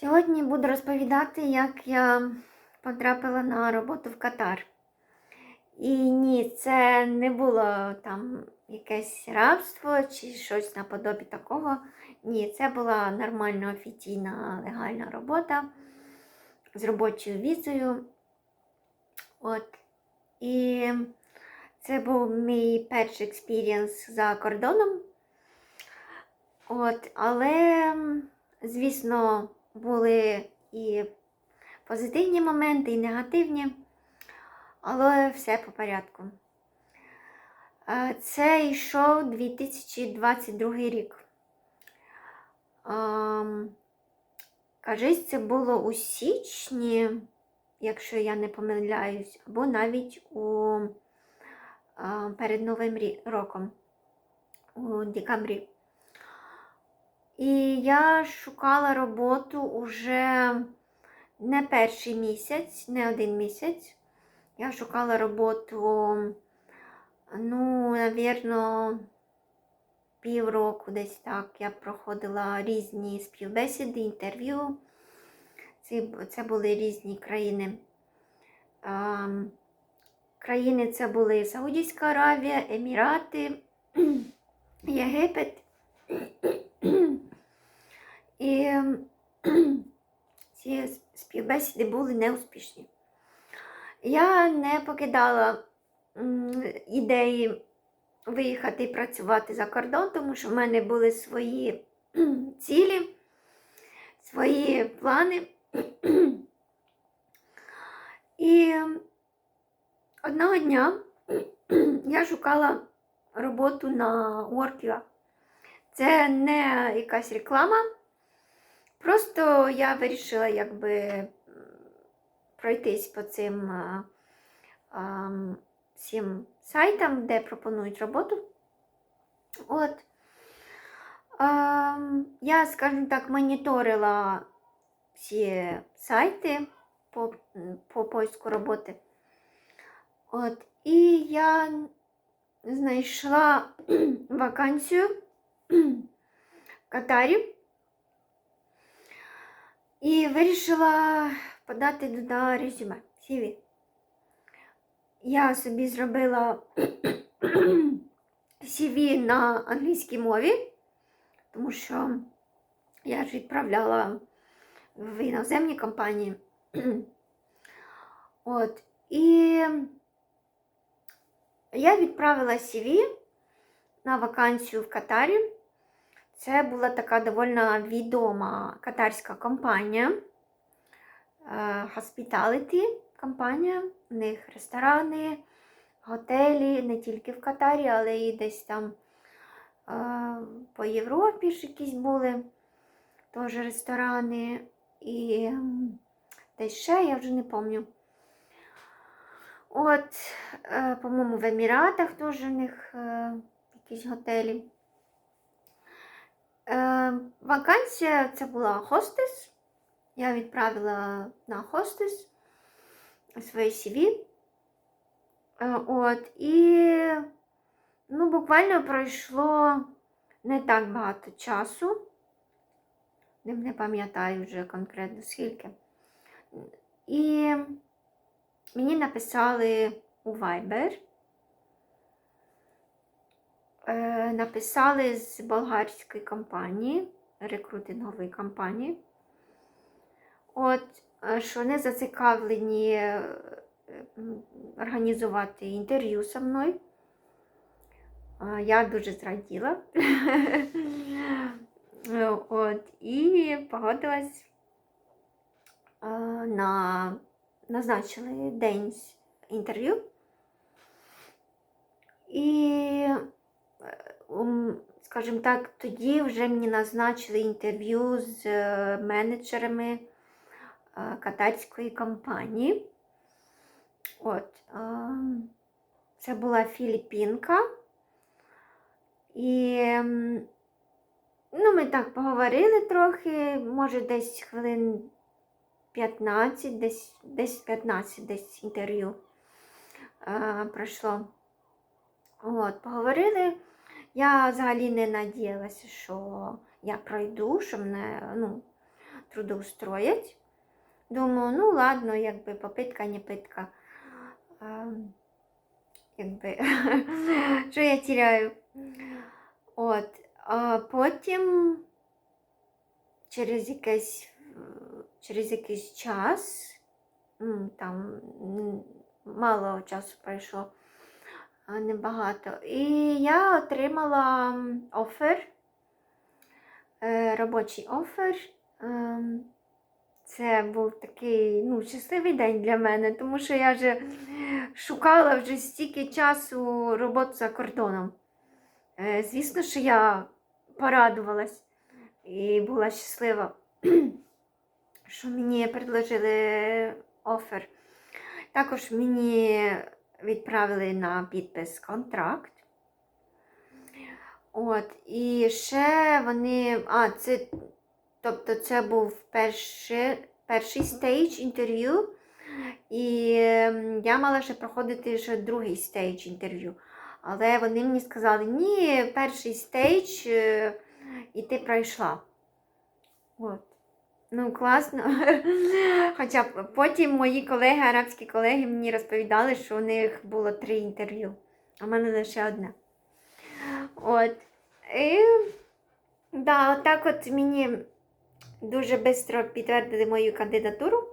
Сьогодні буду розповідати, як я потрапила на роботу в Катар. І ні, це не було там якесь рабство чи щось наподобі такого. Ні, це була нормальна офіційна легальна робота з робочою візою. От. І це був мій перший експірієнс за кордоном. От, але, звісно, були і позитивні моменти, і негативні, але все по порядку. Е, Це йшов 2022 рік. Ем, Кажись, це було у січні, якщо я не помиляюсь, або навіть у, е, перед Новим роком, у декабрі. І я шукала роботу уже не перший місяць, не один місяць. Я шукала роботу, ну, навірно, півроку десь так. Я проходила різні співбесіди, інтерв'ю. Це, були різні країни. Країни це були Саудівська Аравія, Емірати, Єгипет. І ем, ці співбесіди були неуспішні. Я не покидала ідеї виїхати і працювати за кордон, тому що в мене були свої цілі, свої плани. І ем, одного дня я шукала роботу на Work.ua. Це не якась реклама. Просто я вирішила якби пройтись по цим а, ам, всім сайтам, де пропонують роботу. От. Ам, я, скажімо так, моніторила всі сайти по, по поиску роботи. От. І я знайшла вакансію в Катарі. І вирішила подати туди резюме CV. Я собі зробила CV на англійській мові, тому що я ж відправляла в іноземні компанії. От. І я відправила CV на вакансію в Катарі. Це була така доволі відома катарська компанія е, Hospitality компанія. У них ресторани, готелі не тільки в Катарі, але і десь там е, по Європі ж якісь були теж ресторани. І десь ще, я вже не пам'ятаю. От, е, по-моєму, в Еміратах теж у них е, якісь готелі. Е, вакансія це була хостес. Я відправила на хостес своє CV. Е, от, і ну, буквально пройшло не так багато часу. Не, пам'ятаю вже конкретно скільки. І мені написали у Viber. Е, написали з болгарської компанії, рекрутингової компанії. От, е, що вони зацікавлені е, організувати інтерв'ю зі мною. Я дуже зраділа. От, і погодилась на назначили день інтерв'ю. І скажімо так, тоді вже мені назначили інтерв'ю з е, менеджерами е, катарської компанії. От, е, це була Філіппінка. І ну, ми так поговорили трохи, може, десь хвилин 15, десь, десь 15 десь інтерв'ю е, пройшло. От, поговорили. Я взагалі не надіялася, що я пройду, що мене, ну, трудоустроять. Думаю, ну ладно, якби попитка, не питка. А, якби, що я тіряю. От, а потім через якийсь, через якийсь час, там мало часу пройшло, небагато. І я отримала офер, е, робочий офер. Ем, Це був такий ну, щасливий день для мене, тому що я вже шукала вже стільки часу роботу за кордоном. Е, Звісно, що я порадувалась і була щаслива, що мені предложили офер. Також мені відправили на підпис контракт. От, і ще вони. А, це, тобто це був перший, перший стейдж інтерв'ю. І ем, я мала ще проходити ще другий стейдж інтерв'ю. Але вони мені сказали, ні, перший стейдж, е, і ти пройшла. От. Ну, класно. Хоча потім мої колеги, арабські колеги, мені розповідали, що у них було три інтерв'ю, а в мене лише одне. От. І да, отак от мені дуже швидко підтвердили мою кандидатуру.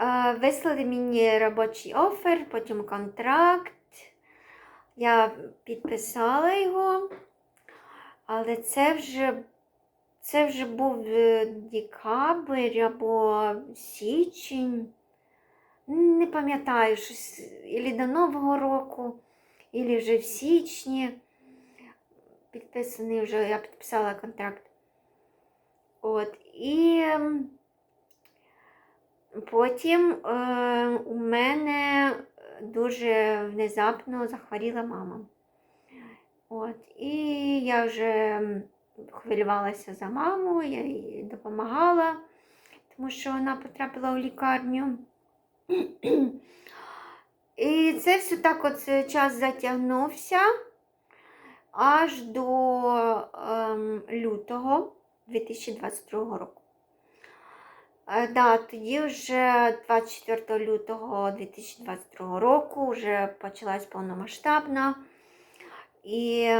Е, Вислали мені робочий офер, потім контракт. Я підписала його, але це вже, це вже був е, декабрь або січень. Не пам'ятаю, щось ілі до Нового року, ілі вже в січні. Підписаний вже, я підписала контракт. От. І потім е, у мене дуже внезапно захворіла мама. От. І я вже хвилювалася за маму, я їй допомагала, тому що вона потрапила у лікарню. І це все так от час затягнувся аж до ем, лютого 2022 року. Е, Да, тоді вже 24 лютого 2022 року вже почалась повномасштабна. І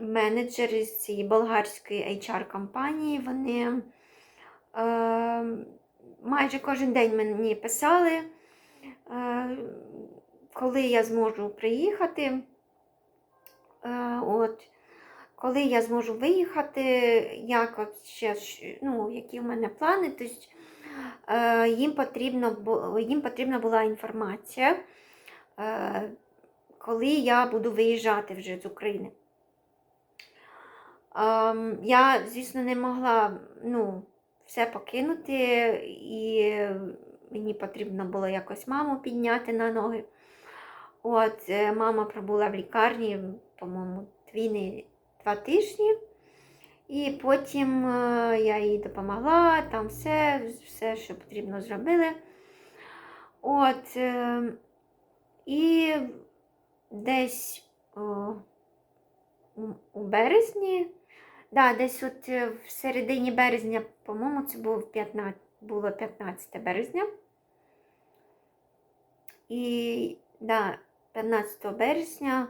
менеджери з цієї болгарської HR-компанії, вони е, майже кожен день мені писали, е, коли я зможу приїхати. Е, от, коли я зможу виїхати, як от ще, ну, які в мене плани, тобто, е, їм, потрібно, їм потрібна була інформація, е, коли я буду виїжджати вже з України. Ем, я, звісно, не могла ну, все покинути, і мені потрібно було якось маму підняти на ноги. От, е, мама пробула в лікарні, по-моєму, дві-два тижні. І потім е, я їй допомогла, там все, все, що потрібно, зробили. От, е, і десь о, у- у березні, да, десь от е, в середині березня, по-моєму, це був 15, було 15 березня. І да, 15 березня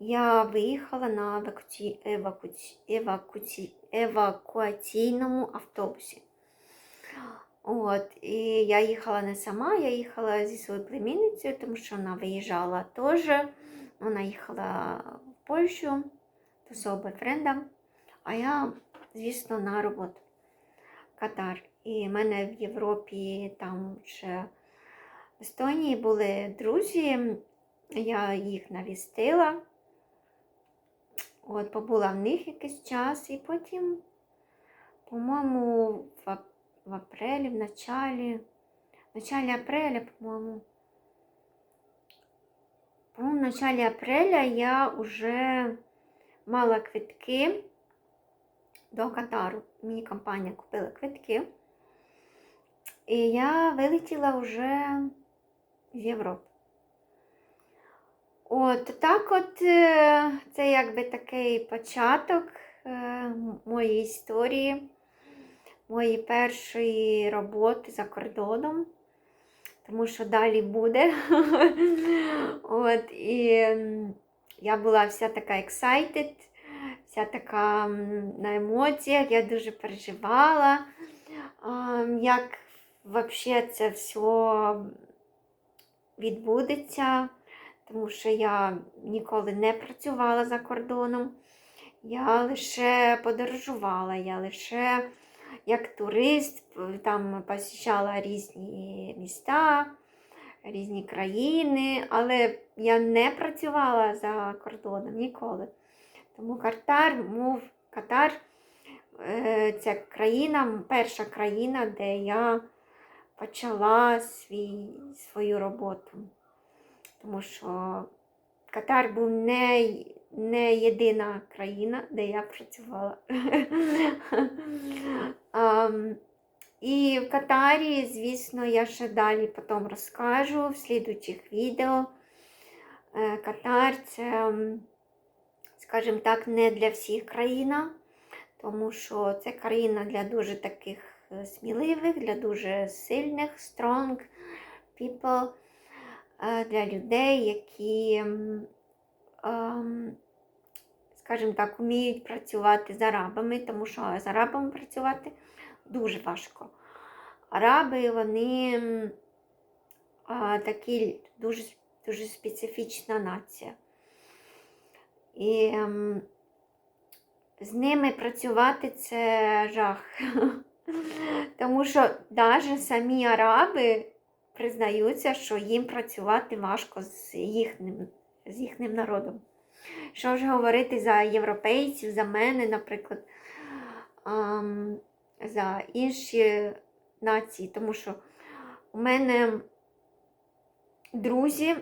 я виїхала на евакуці... Евакуці... Евакуці... евакуаційному автобусі. От, і я їхала не сама, я їхала зі своєю племінницею, тому що вона виїжджала теж. Вона їхала в Польщу до свого бойфренда, а я, звісно, на роботу Катар. І в мене в Європі там ще в Естонії були друзі, я їх навістила. От, побула в них якийсь час, і потім, по-моєму, в, в апрелі, в началі, в началі апреля, по-моєму. По-моєму, в началі апреля я вже мала квитки до Катару. Мені компанія купила квитки. І я вилетіла вже з Європи. От так от е, це якби такий початок е, моєї історії, моєї першої роботи за кордоном, тому що далі буде. От, і я була вся така excited, вся така на емоціях, я дуже переживала, як взагалі це все відбудеться, тому що я ніколи не працювала за кордоном. Я лише подорожувала, я лише як турист там посіщала різні міста, різні країни, але я не працювала за кордоном ніколи. Тому Катар, мов Катар це країна, перша країна, де я почала свій, свою роботу. Тому що Катар був не, не єдина країна, де я працювала. І в Катарі, звісно, я ще далі потім розкажу в слідучих відео. Е, Катар це, скажімо так, не для всіх країна, тому що це країна для дуже таких е, сміливих, для дуже сильних, strong people, е, для людей, які, ем, скажімо так, вміють працювати з арабами, тому що з арабами працювати дуже важко. Араби, вони такі дуже, дуже специфічна нація. І ем, з ними працювати це жах. Тому що навіть самі араби признаються, що їм працювати важко з їхнім, з їхнім народом. Що ж говорити за європейців, за мене, наприклад, ам, за інші нації, тому що у мене друзі,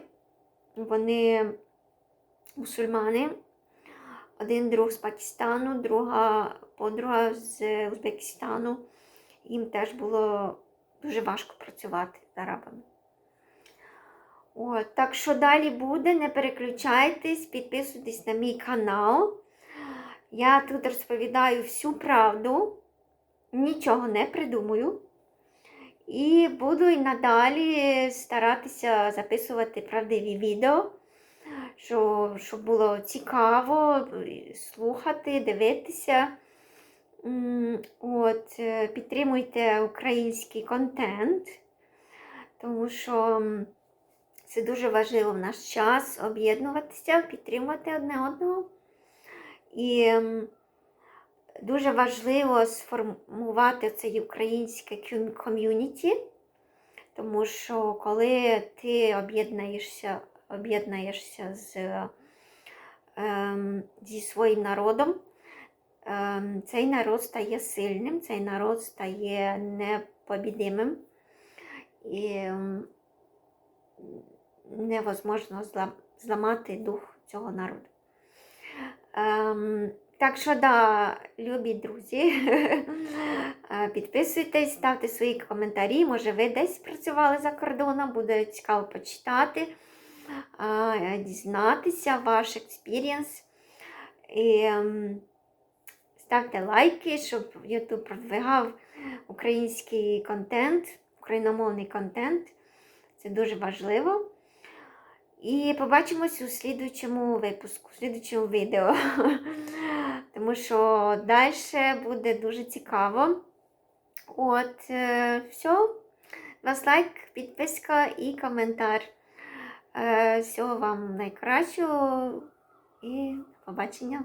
вони мусульмани, один друг з Пакистану, друга подруга з Узбекистану. Їм теж було дуже важко працювати з арабами. От, так що далі буде, не переключайтесь, підписуйтесь на мій канал. Я тут розповідаю всю правду, нічого не придумую. І буду і надалі старатися записувати правдиві відео, що, щоб було цікаво слухати, дивитися. От, е, підтримуйте український контент, тому що це дуже важливо в наш час об'єднуватися, підтримувати одне одного. І дуже важливо сформувати цей українське ком'юніті, тому що коли ти об'єднаєшся, об'єднаєшся з, зі своїм народом, цей народ стає сильним, цей народ стає непобідимим. І невозможно зламати дух цього народу. Ем, так що, да, любі друзі, підписуйтесь, ставте свої коментарі. Може, ви десь працювали за кордоном, буде цікаво почитати, дізнатися ваш експірієнс. Ем, ставте лайки, щоб YouTube продвигав український контент, україномовний контент. Це дуже важливо. І побачимось у слідуючому випуску, у слідуючому відео. Тому що далі буде дуже цікаво. От, е, все. Вас лайк, підписка і коментар. Е, Всього вам найкращого і побачення.